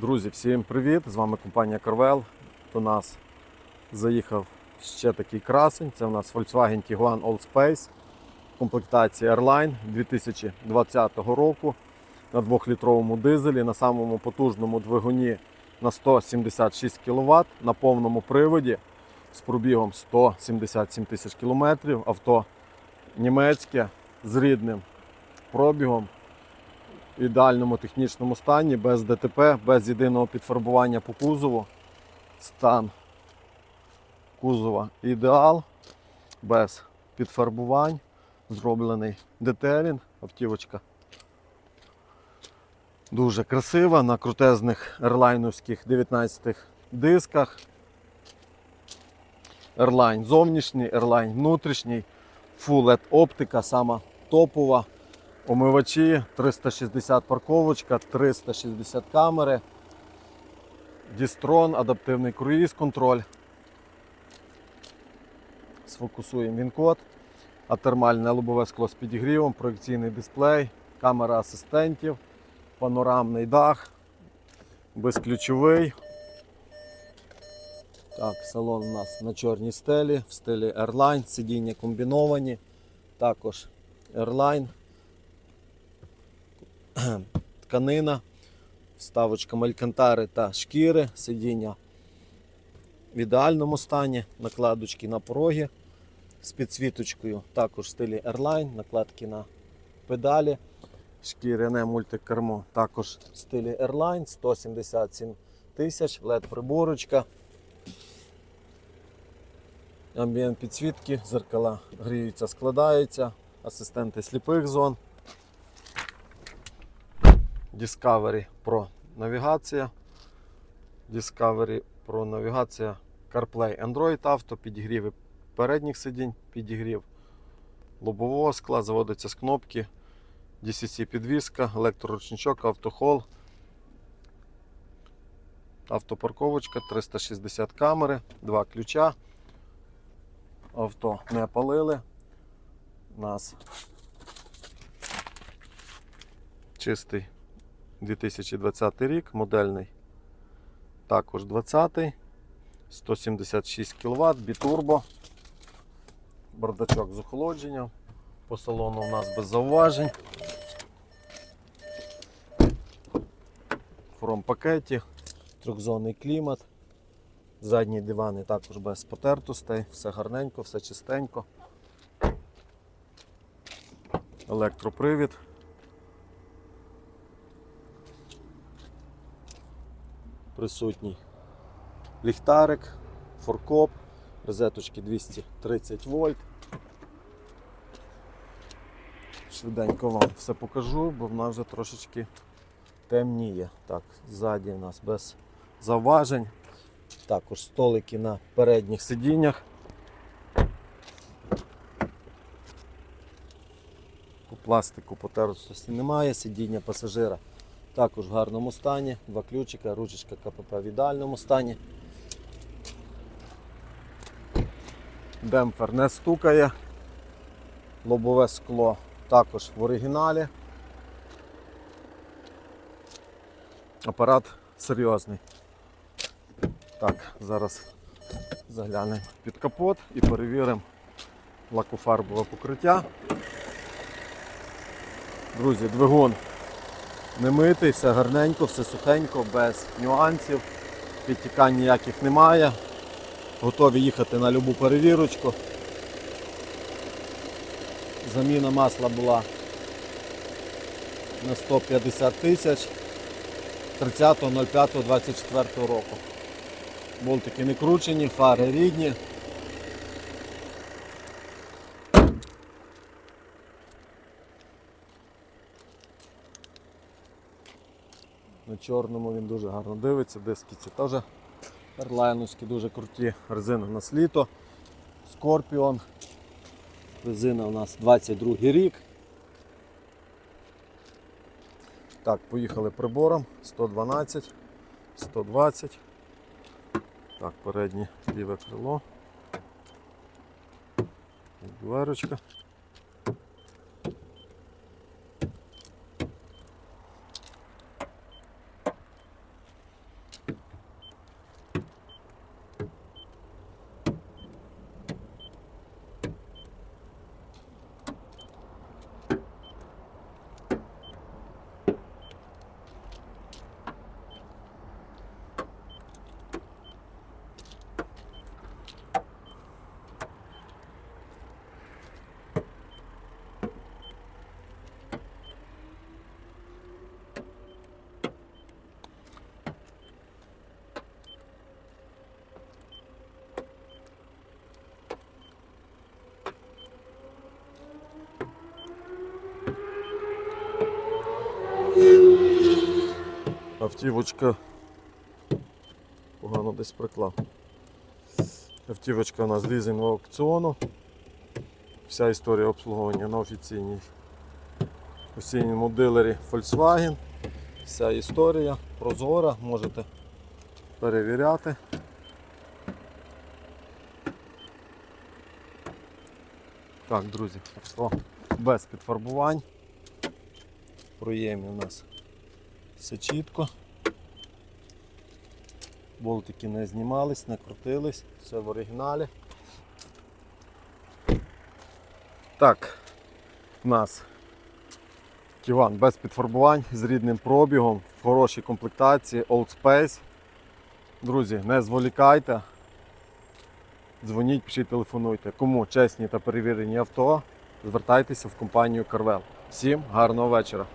Друзі, всім привіт! З вами компанія Carvel. До нас заїхав ще такий красень. Це у нас Volkswagen Tiguan Allspace комплектації Airline 2020 року на 2-літровому дизелі, на самому потужному двигуні на 176 кВт, на повному приводі з пробігом 177 тисяч кілометрів. Авто німецьке з рідним пробігом в ідеальному технічному стані, без ДТП, без єдиного підфарбування по кузову. Стан кузова ідеал, без підфарбувань, зроблений детелінг, автівочка. Дуже красива на крутезних ерлайновських 19 дисках. Ерлайн зовнішній, ерлайн внутрішній, Full оптика, сама топова. Омивачі 360 парковочка, 360 камери, Дістрон, адаптивний круїз контроль. Сфокусуємо він-код, атермальне лобове скло з підігрівом, проекційний дисплей, камера асистентів, панорамний дах, безключовий. Так, салон у нас на чорній стелі, в стилі Airline, сидіння комбіновані, також Airline тканина, вставочка малькантари та шкіри, сидіння в ідеальному стані, накладочки на пороги з підсвіточкою, також в стилі Airline, накладки на педалі, шкіряне мультикермо, також в стилі Airline, 177 тисяч, LED приборочка. Амбієнт підсвітки, зеркала гріються, складаються, асистенти сліпих зон. Discovery Pro навігація. Discovery Pro навігація CarPlay Android Auto, підігріви передніх сидінь, підігрів лобового скла, заводиться з кнопки, DCC підвіска, електроручничок, автохол, автопарковочка, 360 камери, два ключа. Авто не палили. У нас чистий 2020 рік, модельний. Також 20-й, 176 кВт, бітурбо. Бардачок з охолодженням. По салону у нас без зауважень. Хром-пакеті, трьохзонний клімат. Задні дивани також без потертостей, все гарненько, все чистенько. Електропривід. Присутній ліхтарик, форкоп, розеточки 230 вольт. Швиденько вам все покажу, бо вона вже трошечки темніє. Так, ззаді у нас без заважень. Також столики на передніх сидіннях. По пластику потертості немає, сидіння пасажира також в гарному стані. Два ключика, ручечка КПП в ідеальному стані. Демпфер не стукає. Лобове скло також в оригіналі. Апарат серйозний. Так, зараз заглянемо під капот і перевіримо лакофарбове покриття. Друзі, двигун не митий, все гарненько, все сухенько, без нюансів, підтікань ніяких немає. Готові їхати на любу перевірочку. Заміна масла була на 150 тисяч 30.05.24 року. Болтики не кручені, фари рідні. На чорному він дуже гарно дивиться, диски ці теж ерлайновські, дуже круті. Резина у нас літо. Скорпіон. Резина у нас 22 рік. Так, поїхали прибором. 112, 120. Так, переднє ліве крило. Дверочка. Автівочка. Погано десь приклав. Автівочка у нас з лізингового аукціону. Вся історія обслуговування на офіційній офіційному дилері Volkswagen. Вся історія прозора, можете перевіряти. Так, друзі, авто без підфарбувань. Проємі у нас все чітко. Болтики не знімались, не крутились, все в оригіналі. Так, у нас Тіган без підфарбувань з рідним пробігом, в хорошій комплектації, Old Space. Друзі, не зволікайте. Дзвоніть, пишіть, телефонуйте. Кому чесні та перевірені авто, звертайтеся в компанію Carvel. Всім гарного вечора.